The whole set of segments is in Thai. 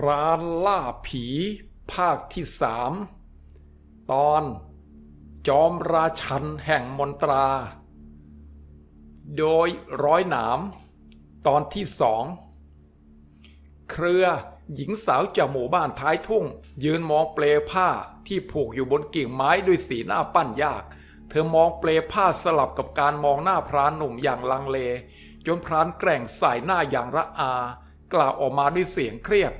พรานล่าผี ภาคที่สามตอน จอมราชันแห่งมนตรา โดยร้อยหนาม ตอนที่สองเครือหญิงสาวจากหมู่บ้านท้ายทุ่ง ยืนมองเปลผ้าที่ผูกอยู่บนกิ่งไม้ด้วยสีหน้าปั้นยาก เธอมองเปลผ้าสลับกับการมองหน้าพรานหนุ่มอย่างลังเล จนพรานแกร่งใส่หน้าอย่างระอา กล่าวออกมาด้วยเสียงเครียด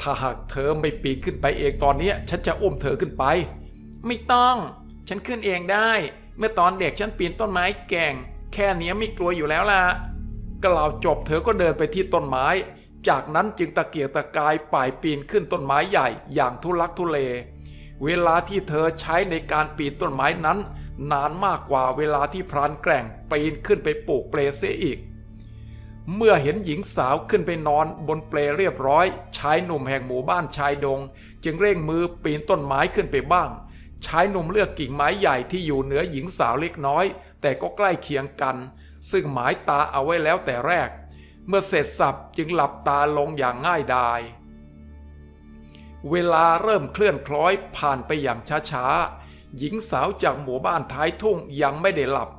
ถ้าหากเธอไม่ปีนขึ้นไปเองตอนนี้ฉันจะอุ้มเธอขึ้นไป ไม่ต้อง ฉันขึ้นเองได้ เมื่อตอนเด็กฉันปีนต้นไม้แก่ง แค่เนี้ยไม่กลัวอยู่แล้วล่ะกล่าวจบเธอก็เดินไปที่ต้นไม้ จากนั้นจึงตะเกียกตะกายป่ายปีนขึ้นต้นไม้ใหญ่อย่างทุลักทุเลเวลาที่เธอใช้ในการปีนต้นไม้นั้น นานมากกว่าเวลาที่พรานแกร่งปีนขึ้นไปปลูกเปลเสียอีก เมื่อเห็นหญิงสาวขึ้นไปนอนบนเปลเรียบร้อย ชายหนุ่มแห่งหมู่บ้านชายดง จึงเร่งมือปีนต้นไม้ขึ้นไปบ้าง ชายหนุ่มเลือกกิ่งไม้ใหญ่ที่อยู่เหนือหญิงสาวเล็กน้อย แต่ก็ใกล้เคียงกัน ซึ่งหมายตาเอาไว้แล้วแต่แรก เมื่อเสร็จสับจึงหลับตาลงอย่างง่ายดาย เวลาเริ่มเคลื่อนคล้อยผ่านไปอย่างช้าๆหญิงสาวจากหมู่บ้านท้ายทุ่งยังไม่ได้หลับ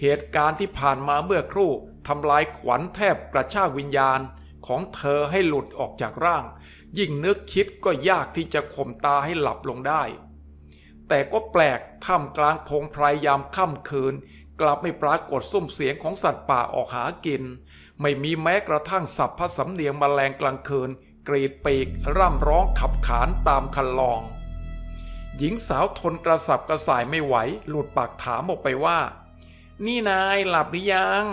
เหตุการณ์ที่ผ่านมาเมื่อครู่ ทำลายขวัญแทบกระชากวิญญาณของเธอให้หลุดออกจากร่าง ยิ่งนึกคิดก็ยากที่จะข่มตาให้หลับลงได้ แต่ก็แปลกท่ามกลางพงไพรยามค่ำคืน กลับไม่ปรากฏซุ้มเสียงของสัตว์ป่าออกหากิน ไม่มีแม้กระทั่งสับพสำเนียงแมลงกลางคืน กรีดปีกร่ำร้องขับขานตามคันลอง หญิงสาวทนกระสับกระส่ายไม่ไหว หลุดปากถามออกไปว่า นี่นายหลับหรือยัง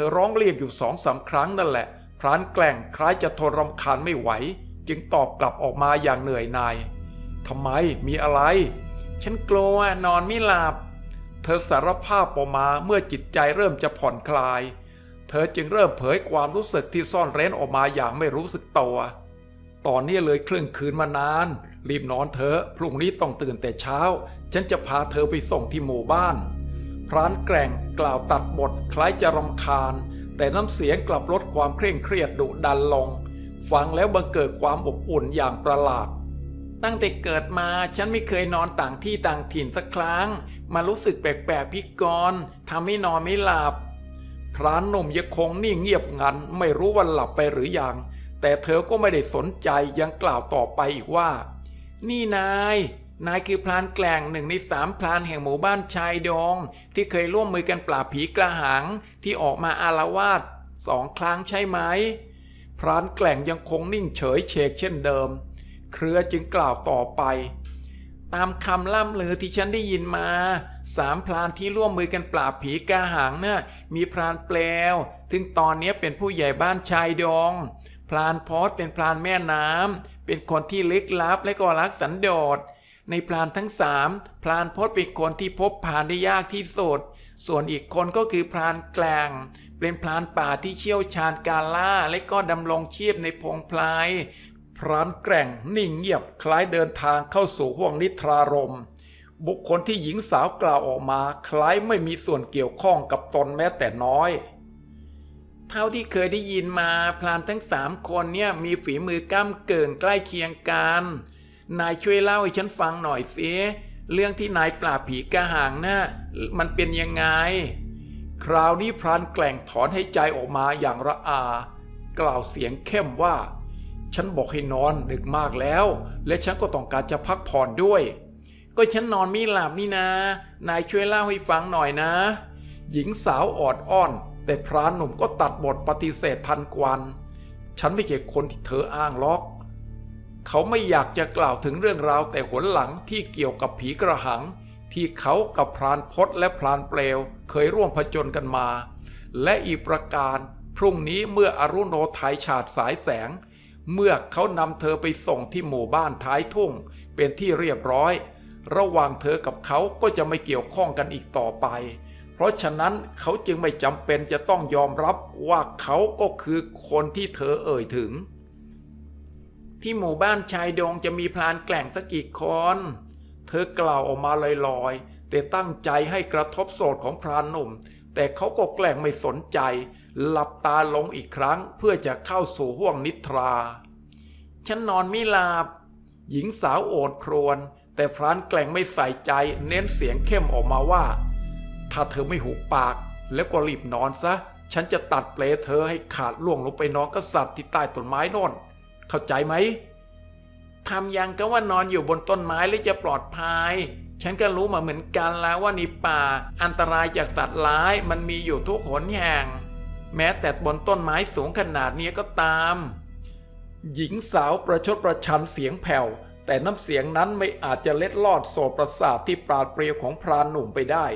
ธอร้องเรียกอยู่สองสามครั้งนั่นแหละ พรานแกล้งคล้ายจะทนรำคาญไม่ไหว จึงตอบกลับออกมาอย่างเหนื่อยหน่ายทำไมมีอะไร ฉันกลัวนอนไม่หลับ เธอสารภาพออกมาเมื่อจิตใจเริ่มจะผ่อนคลาย เธอจึงเริ่มเผยความรู้สึกที่ซ่อนเร้นออกมาอย่างไม่รู้สึกตัว ตอนนี้เลยครึ่งคืนมานาน รีบนอนเถอะ พรุ่งนี้ต้องตื่นแต่เช้า ฉันจะพาเธอไปส่งที่หมู่บ้าน พรานแกร่งกล่าวตัดบทคล้ายจะรำคาญ แต่น้ำเสียงกลับลดความเคร่งเครียดดุดันลง ฟังแล้วบังเกิดความอบอุ่นอย่างประหลาด ตั้งแต่เกิดมาฉันไม่เคยนอนต่างที่ต่างถิ่นสักครั้ง มารู้สึกแปลกๆพิกลทำให้นอนไม่หลับพรานหนุ่มยังคงนิ่งเงียบงันไม่รู้ว่าหลับไปหรือยัง แต่เธอก็ไม่ได้สนใจยังกล่าวต่อไปอีกว่า นี่นาย นายคือพรานแกล่งหนึ่งในสามพรานแห่งหมู่บ้านชายดงที่เคยร่วมมือกันปราบผีกระหังที่ออกมาอารวาสสองครั้งใช่ไหม พรานแกล่งยังคงนิ่งเฉยเฉกเช่นเดิม เครือจึงกล่าวต่อไป ตามคำล่ำลือที่ฉันได้ยินมา สามพรานที่ร่วมมือกันปราบผีกาหางน่ะมีพรานเปลวถึงตอนนี้เป็นผู้ใหญ่บ้านชายดอง พรานพอดเป็นพรานแม่น้ำเป็นคนที่ลึกลับและก็รักสันโดษ ในพรานทั้งสามพรานพดเป็นคนที่พบผ่านได้ยากที่สุด ส่วนอีกคนก็คือพรานแกลงเป็นพรานป่าที่เชี่ยวชาญการล่าและก็ดำรงชีพในพงไพรพรานแกร่งนิ่งเงียบคล้ายเดินทางเข้าสู่ห้วงนิทรารม บุคคลที่หญิงสาวกล่าวออกมาคล้ายไม่มีส่วนเกี่ยวข้องกับตนแม้แต่น้อยเท่าที่เคยได้ยินมาพรานทั้งสามคนเนี่ยมีฝีมือก้ามเกินใกล้เคียงกัน นายช่วยเล่าให้ฉันฟังหน่อยสิเรื่องที่นายปราบผีกระห่างนะ่ะมันเป็นยังไง คราวนี้พรานแกล่งถอนให้ใจออกมาอย่างระอา กล่าวเสียงเข้มว่า ฉันบอกให้นอนดึกมากแล้ว และฉันก็ต้องการจะพักผ่อนด้วย ก็ฉันนอนไม่หลับนี่นะ นายช่วยเล่าให้ฟังหน่อยนะ หญิงสาวออดอ้อน แต่พรานหนุ่มก็ตัดบทปฏิเสธทันควัน ฉันไม่ใช่คนที่เธออ้างล็อก เขาไม่อยากจะกล่าวถึงเรื่องราวแต่หนหลังที่เกี่ยวกับผีกระหัง ที่เขากับพรานพศและพรานเปลว เคยร่วมผจญกันมา และอีกประการ พรุ่งนี้เมื่ออรุโนไทยฉาดสายแสง เมื่อเขานำเธอไปส่งที่หมู่บ้านท้ายทุ่ง เป็นที่เรียบร้อย ระหว่างเธอกับเขาก็จะไม่เกี่ยวข้องกันอีกต่อไป เพราะฉะนั้นเขาจึงไม่จำเป็นจะต้องยอมรับว่าเขาก็คือคนที่เธอเอ่ยถึง ที่หมู่บ้านชายดงจะมีพลานแกล่งสักกี่คน เธอกล่าวออกมาลอยๆ แต่ตั้งใจให้กระทบโสดของพรานหนุ่ม แต่เขาก็แกล้งไม่สนใจ หลับตาลงอีกครั้งเพื่อจะเข้าสู่ห้วงนิทรา ฉันนอนไม่หลับ หญิงสาวโอดครวญแต่พรานแกล่งไม่ใส่ใจ เน้นเสียงเข้มออกมาว่า ถ้าเธอไม่หุบปาก แล้วก็รีบนอนซะ ฉันจะตัดเปลเธอให้ขาดล่วงลงไปนอนกษัตริย์ที่ใต้ต้นไม้น่น เข้าใจไหมทำยังก็ว่านอนอยู่บนต้นไม้แล้วจะปลอดภัย ฉันก็รู้มาเหมือนกันแล้วว่าในป่าอันตรายจากสัตว์ร้ายมันมีอยู่ทุกหนแห่ง แม้แต่บนต้นไม้สูงขนาดนี้ก็ตาม หญิงสาวประชดประชันเสียงแผ่ว แต่น้ำเสียงนั้นไม่อาจจะเล็ดลอดโสประสาทที่ปราดเปรียวของพรานหนุ่มไปได้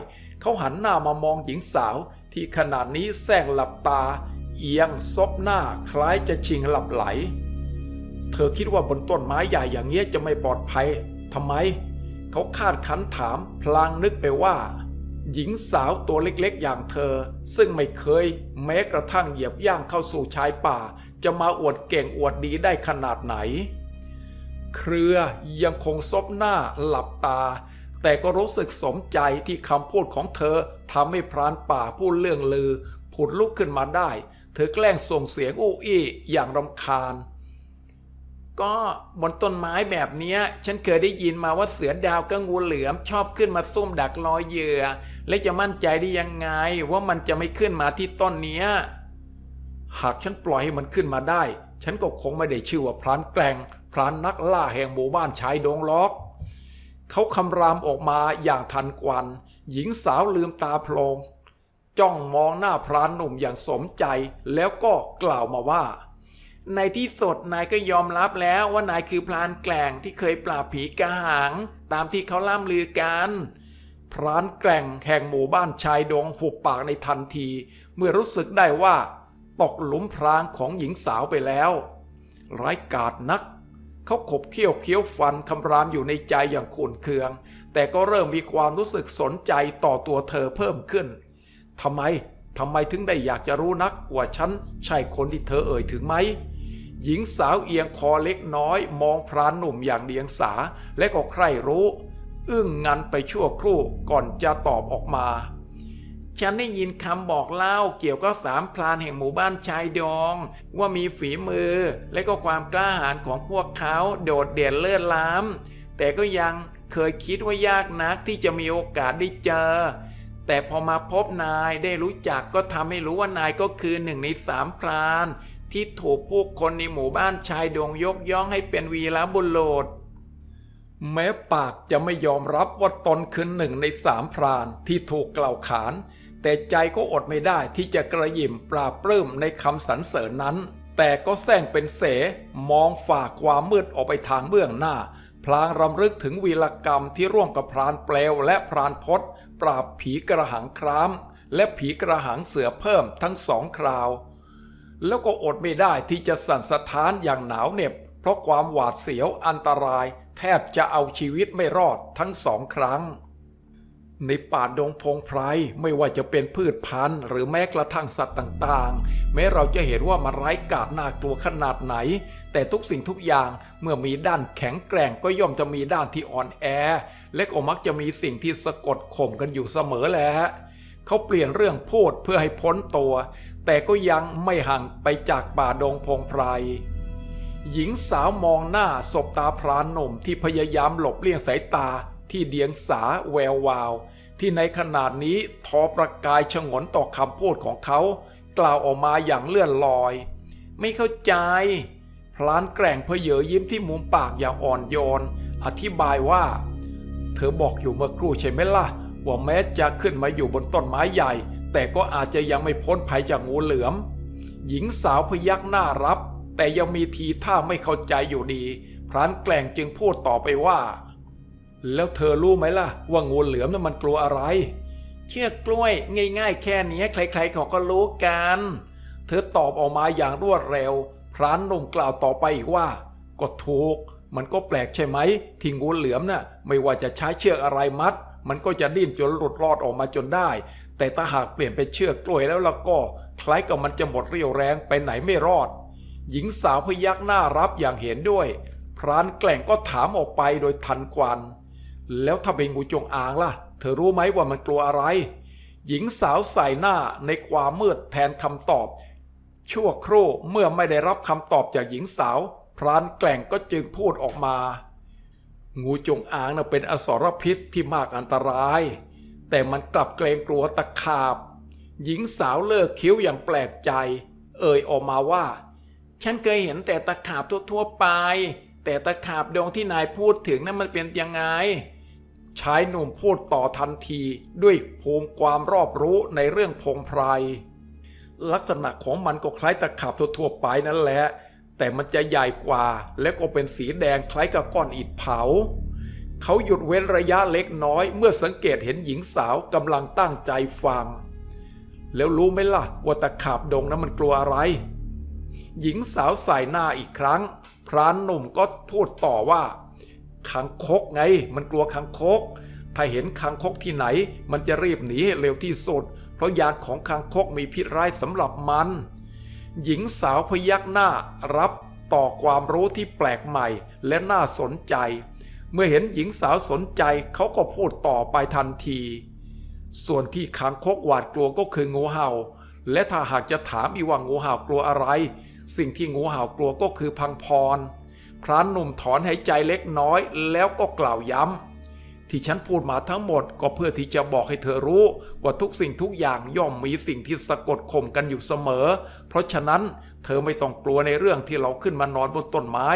เขาหันหน้ามามองหญิงสาวที่ขนาดนี้แซงหลับตา เอียงซบหน้าคล้ายจะชิงหลับไหล เธอคิดว่าบนต้นไม้ใหญ่อย่างเงี้ยจะไม่ปลอดภัยทำไม เขาคาดคันถามพลางนึกไปว่า หญิงสาวตัวเล็กๆอย่างเธอ ซึ่งไม่เคย แม้กระทั่งเหยียบย่างเข้าสู่ชายป่า จะมาอวดเก่งอวดดีได้ขนาดไหน เครือยังคงซบหน้าหลับตา แต่ก็รู้สึกสมใจที่คำพูดของเธอทำให้พรานป่าพูดเรื่องลือผุดลุกขึ้นมาได้ เธอแกล้งส่งเสียงอู้อี้อย่างรำคาญ ก็บนต้นไม้แบบนี้ฉันเคยได้ยินมาว่าเสือดาวกับงูเหลือมชอบขึ้นมาซุ่มดักรอยเหยื่อ และจะมั่นใจได้ยังไงว่ามันจะไม่ขึ้นมาที่ต้นเนี้หากฉันปล่อยให้มันขึ้นมาได้ ฉันก็คงไม่ได้ชื่อว่าพรานแกล่งพรานนักล่าแห่งหมู่บ้านชายดงล็อกเขาคำรามออกมาอย่างทันกวัน หญิงสาวลืมตาโพลงจ้องมองหน้าพรานหนุ่มอย่างสมใจแล้วก็กล่าวมาว่า ในที่สุดนายก็ยอมรับแล้วว่านายคือพรานแกล่งที่เคยปราบผีกระหัง ตามที่เขาล่ำลือกัน พรานแกล่งแห่งหมู่บ้านชายดงหุบปากในทันที เมื่อรู้สึกได้ว่า ตกหลุมพรางของหญิงสาวไปแล้ว ร้ายกาจนัก เขาขบเคี้ยวเคี้ยวฟันคำรามอยู่ในใจอย่างขุ่นเคือง แต่ก็เริ่มมีความรู้สึกสนใจต่อตัวเธอเพิ่มขึ้นทำไมทำไมถึงได้อยากจะรู้นักว่าฉันใช่คนที่เธอเอ่ยถึงไหม หญิงสาวเอียงคอเล็กน้อย มองพรานหนุ่มอย่างเดียงสาและก็ใคร่รู้ อึ้งงันไปชั่วครู่ก่อนจะตอบออกมา ฉันได้ยินคำบอกเล่าเกี่ยวกับสามพรานแห่งหมู่บ้านชายดอง ว่ามีฝีมือและก็ความกล้าหาญของพวกเขาโดดเด่นเลิศล้ำแต่ก็ยังเคยคิดว่ายากนักที่จะมีโอกาสได้เจอ แต่พอมาพบนายได้รู้จักก็ทำให้รู้ว่านายก็คือหนึ่งในสามพราน ที่ถูกผู้คนในหมู่บ้านชายดงยกย่องให้เป็นวีรบุรุษแม้ปากจะไม่ยอมรับว่าตนคือหนึ่งในสามพรานที่ถูกกล่าวขาน แต่ใจก็อดไม่ได้ที่จะกระยิมปราบปลื้มในคำสรรเสริญนั้น แต่ก็แซงเป็นเส มองฝ่าความมืดออกไปทางเบื้องหน้า พลางรำลึกถึงวีรกรรมที่ร่วมกับพรานเปลวและพรานพศปราบผีกระหังคราม และผีกระหังเสือเพิ่มทั้งสองคราว แล้วก็อดไม่ได้ที่จะสั่นสะท้านอย่างหนาวเหน็บ เพราะความหวาดเสียวอันตราย แทบจะเอาชีวิตไม่รอดทั้งสองครั้ง ในป่าดงพงไพรไม่ว่าจะเป็นพืชพันธุ์ หรือแม้กระทั่งสัตว์ต่างๆ แม้เราจะเห็นว่ามันไร้กาจน่ากลัวขนาดไหน แต่ทุกสิ่งทุกอย่างเมื่อมีด้านแข็งแกร่งก็ย่อมจะมีด้านที่อ่อนแอ และก็มักจะมีสิ่งที่สะกดข่มกันอยู่เสมอแหละ เขาเปลี่ยนเรื่องพูดเพื่อให้พ้นตัว แต่ก็ยังไม่ห่างไปจากป่าดงพงไพรหญิงสาวมองหน้าสบตาพรานหนุ่มที่พยายามหลบเลี่ยงสายตาที่เดียงสาแวววาว ที่ในขนาดนี้ทอประกายฉงนต่อคำพูดของเขา กล่าวออกมาอย่างเลื่อนลอย ไม่เข้าใจ พลานแกร่งเพเยอยิ้มที่มุมปากอย่างอ่อนโยน อธิบายว่า เธอบอกอยู่เมื่อครู่ใช่ไหมล่ะ ว่าแม้จะขึ้นมาอยู่บนต้นไม้ใหญ่ แต่ก็อาจจะยังไม่พ้นภัยจากงูเหลือม หญิงสาวพยักหน้ารับ แต่ยังมีทีท่าไม่เข้าใจอยู่ดี พรานแกล่งจึงพูดต่อไปว่า แล้วเธอรู้ไหมล่ะ ว่างูเหลือมนั้นมันกลัวอะไร เชือกกล้วยง่ายๆ แค่นี้ใครๆเขาก็รู้กัน เธอตอบออกมาอย่างรวดเร็ว พรานหนุ่มกล่าวต่อไปอีกว่าก็ถูกมันก็แปลกใช่ไหมที่งูเหลือมน่ะไม่ว่าจะใช้เชือกอะไรมัด มันก็จะดิ้นจนหลุดรอดออกมาจนได้ แต่ถ้าหากเปลี่ยนเป็นเชือกกล้วยแล้วล่ะก็คล้ายกับมันจะหมดเรี่ยวแรงไปไหนไม่รอด หญิงสาวพยักหน้ารับอย่างเห็นด้วย พรานแกล่งก็ถามออกไปโดยทันควัน แล้วถ้าเป็นงูจงอางล่ะ เธอรู้ไหมว่ามันกลัวอะไร หญิงสาวใส่หน้าในความมืดแทนคำตอบ ชั่วครู่เมื่อไม่ได้รับคำตอบจากหญิงสาว พรานแกล่งก็จึงพูดออกมา งูจงอางน่ะเป็นอสรพิษที่มากอันตราย แต่มันกลับเกรงกลัวตะขาบ หญิงสาวเลิกคิ้วอย่างแปลกใจ เอ่ยออกมาว่า ฉันเคยเห็นแต่ตะขาบทั่วๆไป แต่ตะขาบดวงที่นายพูดถึงนั้นมันเป็นยังไงชายหนุ่มพูดต่อทันทีด้วยภูมิความรอบรู้ในเรื่องพงไพรลักษณะของมันก็คล้ายตะขาบทั่วๆไปนั่นแหละ แต่มันจะใหญ่กว่าและก็เป็นสีแดงคล้ายกับก้อนอิฐเผา เขาหยุดเว้นระยะเล็กน้อยเมื่อสังเกตเห็นหญิงสาวกำลังตั้งใจฟัง แล้วรู้ไหมล่ะว่าตะขาบดงนั้นมันกลัวอะไร หญิงสาวใส่หน้าอีกครั้ง พรานหนุ่มก็พูดต่อว่าคังคกไง มันกลัวคังคก ถ้าเห็นคังคกที่ไหน มันจะรีบหนีให้เร็วที่สุด เพราะยางของคังคกมีพิษร้ายสำหรับมัน หญิงสาวพยักหน้ารับต่อความรู้ที่แปลกใหม่และน่าสนใจ เมื่อเห็นหญิงสาวสนใจเขาก็พูดต่อไปทันที ส่วนที่คางคกหวาดกลัวก็คืองูเห่า และถ้าหากจะถามอีว่างูเห่ากลัวอะไร สิ่งที่งูเห่ากลัวก็คือพังพร พรานหนุ่มถอนหายใจเล็กน้อยแล้วก็กล่าวย้ำ ที่ฉันพูดมาทั้งหมดก็เพื่อที่จะบอกให้เธอรู้ ว่าทุกสิ่งทุกอย่างย่อมมีสิ่งที่สะกดข่มกันอยู่เสมอ เพราะฉะนั้นเธอไม่ต้องกลัวในเรื่องที่เราขึ้นมานอนบนต้นไม้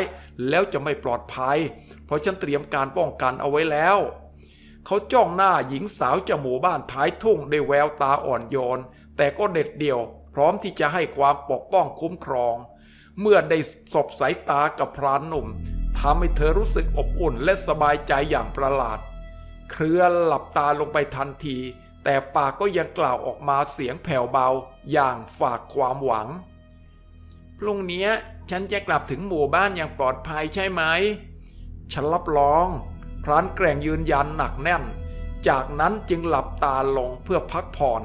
แล้วจะไม่ปลอดภัย เพราะฉันเตรียมการป้องกันเอาไว้แล้วเขาจ้องหน้าหญิงสาวจากหมู่บ้านท้ายทุ่งด้วยแววตาอ่อนโยน แต่ก็เด็ดเดี่ยว พร้อมที่จะให้ความปกป้องคุ้มครอง เมื่อได้สบสายตากับพรานหนุ่มทำให้เธอรู้สึกอบอุ่นและสบายใจอย่างประหลาด เครือหลับตาลงไปทันที แต่ปากก็ยังกล่าวออกมาเสียงแผ่วเบาอย่างฝากความหวัง พรุ่งนี้ฉันจะกลับถึงหมู่บ้านอย่างปลอดภัยใช่ไหม ฉันรับรอง พรานแกร่งยืนยันหนักแน่น จากนั้นจึงหลับตาลงเพื่อพักผ่อน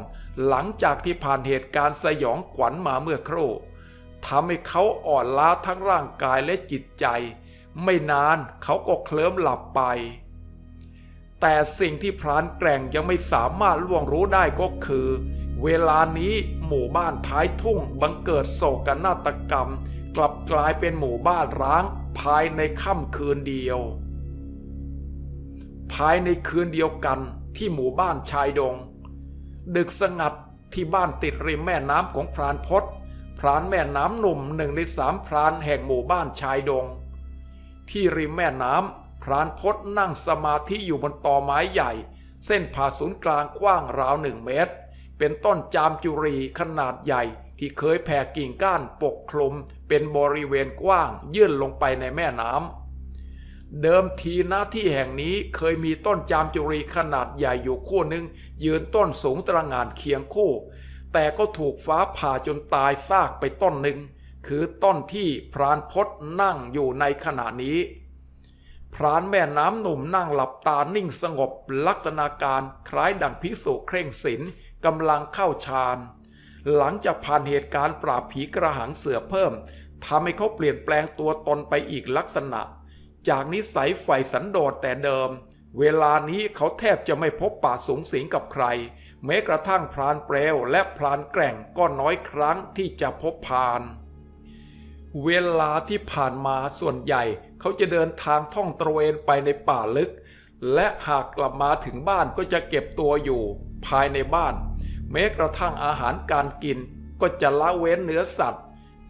หลังจากที่ผ่านเหตุการณ์สยองขวัญมาเมื่อครู่ทำให้เขาอ่อนล้าทั้งร่างกายและจิตใจ ไม่นานเขาก็เคลิ้มหลับไป แต่สิ่งที่พรานแกร่งยังไม่สามารถล่วงรู้ได้ก็คือ เวลานี้หมู่บ้านท้ายทุ่งบังเกิดโศกนาฏกรรม กลับกลายเป็นหมู่บ้านร้างภายในค่ำคืนเดียว ภายในคืนเดียวกันที่หมู่บ้านชายดง ดึกสงัดที่บ้านติดริมแม่น้ำของพรานพศพรานแม่น้ำหนุ่มหนึ่งในสามพรานแห่งหมู่บ้านชายดง ที่ริมแม่น้ำ พรานพศนั่งสมาธิอยู่บนตอไม้ใหญ่ เส้นผ่าศูนย์กลางกว้างราวหนึ่งเมตร เป็นต้นจามจุรีขนาดใหญ่ที่เคยแผ่กิ่งก้านปกคลุม เป็นบริเวณกว้างยื่นลงไปในแม่น้ำเดิมทีหน้าที่แห่งนี้เคยมีต้นจามจุรีขนาดใหญ่อยู่คู่หนึ่งยืนต้นสูงตระหง่านเคียงคู่ แต่ก็ถูกฟ้าผ่าจนตายซากไปต้นหนึ่งคือต้นที่พรานพศนั่งอยู่ในขณะนี้ พรานแม่น้ำหนุ่มนั่งหลับตานิ่งสงบลักษณะการคล้ายดังพิสุเคร่งศิลกำลังเข้าฌานหลังจากผ่านเหตุการณ์ปราบผีกระหังเสือเพิ่มทำให้เขาเปลี่ยนแปลงตัวตนไปอีกลักษณะ จากนิสัยใฝ่สันโดษแต่เดิม เวลานี้เขาแทบจะไม่พบปะสูงสิงกับใคร แม้กระทั่งพรานเปลวและพรานแกร่งก็น้อยครั้งที่จะพบพานเวลาที่ผ่านมาส่วนใหญ่ เขาจะเดินทางท่องตระเวนไปในป่าลึก และหากกลับมาถึงบ้านก็จะเก็บตัวอยู่ภายในบ้าน แม้กระทั่งอาหารการกินก็จะละเว้นเนื้อสัตว์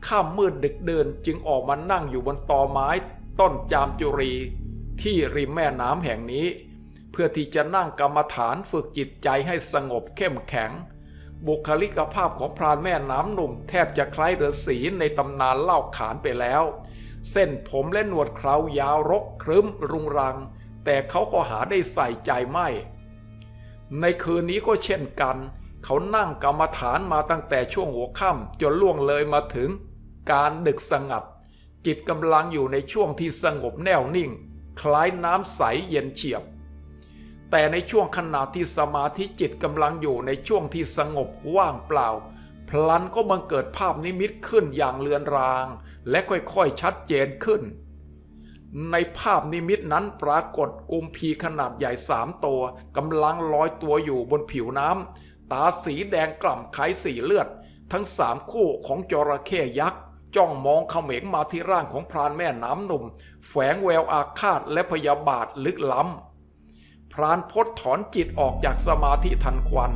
ข้ามมืดดึกเดินจึงออกมานั่งอยู่บนตอไม้ต้นจามจุรี ที่ริมแม่น้ำแห่งนี้ เพื่อที่จะนั่งกรรมฐานฝึกจิตใจให้สงบเข้มแข็ง บุคลิกภาพของพรานแม่น้ำหนุ่ม แทบจะคล้ายฤาษีในตำนานเล่าขานไปแล้ว เส้นผมและหนวดเครายาวรกครึ้มรุงรัง แต่เขาก็หาได้ใส่ใจไม่ ในคืนนี้ก็เช่นกัน เขานั่งกรรมฐานมาตั้งแต่ช่วงหัวค่ำจนล่วงเลยมาถึง การดึกสงัด จิตกำลังอยู่ในช่วงที่สงบแน่วนิ่ง คล้ายน้ำใสเย็นเฉียบ แต่ในช่วงขณะที่สมาธิจิตกำลังอยู่ในช่วงที่สงบว่างเปล่า พลันก็บังเกิดภาพนิมิตขึ้นอย่างเลือนราง และค่อยๆชัดเจนขึ้น ในภาพนิมิตนั้นปรากฏกุมพีขนาดใหญ่สามตัวกำลังลอยตัวอยู่บนผิวน้ำตาสีแดงกล่ำคล้ายสีเลือด ทั้งสามคู่ของจระเข้ยักษ์จ้องมองเขม็งมาที่ร่างของพรานแม่น้ำหนุ่ม แฝงแววอาฆาตและพยาบาทลึกล้ำ พรานพดถอนจิตออกจากสมาธิทันควัน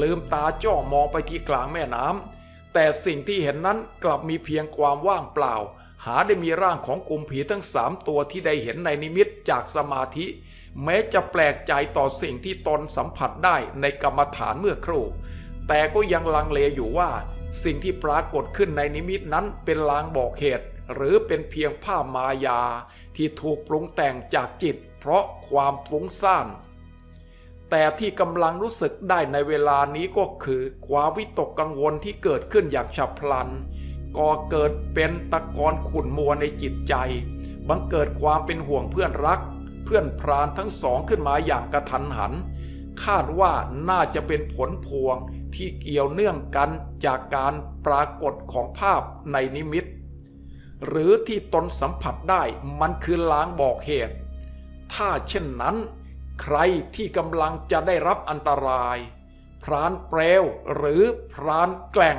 ลืมตาจ้องมองไปที่กลางแม่น้ำ แต่สิ่งที่เห็นนั้นกลับมีเพียงความว่างเปล่า หาได้มีร่างของกลุ่มผีทั้งสามตัวที่ได้เห็นในนิมิตจากสมาธิ แม้จะแปลกใจต่อสิ่งที่ตนสัมผัสได้ในกรรมฐานเมื่อครู่ แต่ก็ยังลังเลอยู่ว่า สิ่งที่ปรากฏขึ้นในนิมิตนั้นเป็นลางบอกเหตุ หรือเป็นเพียงภาพมายา ที่ถูกปรุงแต่งจากจิต เพราะความฟุ้งซ่าน แต่ที่กำลังรู้สึกได้ในเวลานี้ก็คือความวิตกกังวลที่เกิดขึ้นอย่างฉับพลันก่อเกิดเป็นตะกอนขุ่นมัวในจิตใจ บังเกิดความเป็นห่วงเพื่อนรัก เพื่อนพรานทั้งสองขึ้นมาอย่างกระทันหัน คาดว่าน่าจะเป็นผลพวงที่เกี่ยวเนื่องกันจากการปรากฏของภาพในนิมิต หรือที่ตนสัมผัสได้มันคือลางบอกเหตุ ถ้าเช่นนั้น ใครที่กำลังจะได้รับอันตราย พรานเปลวหรือพรานแกล่ง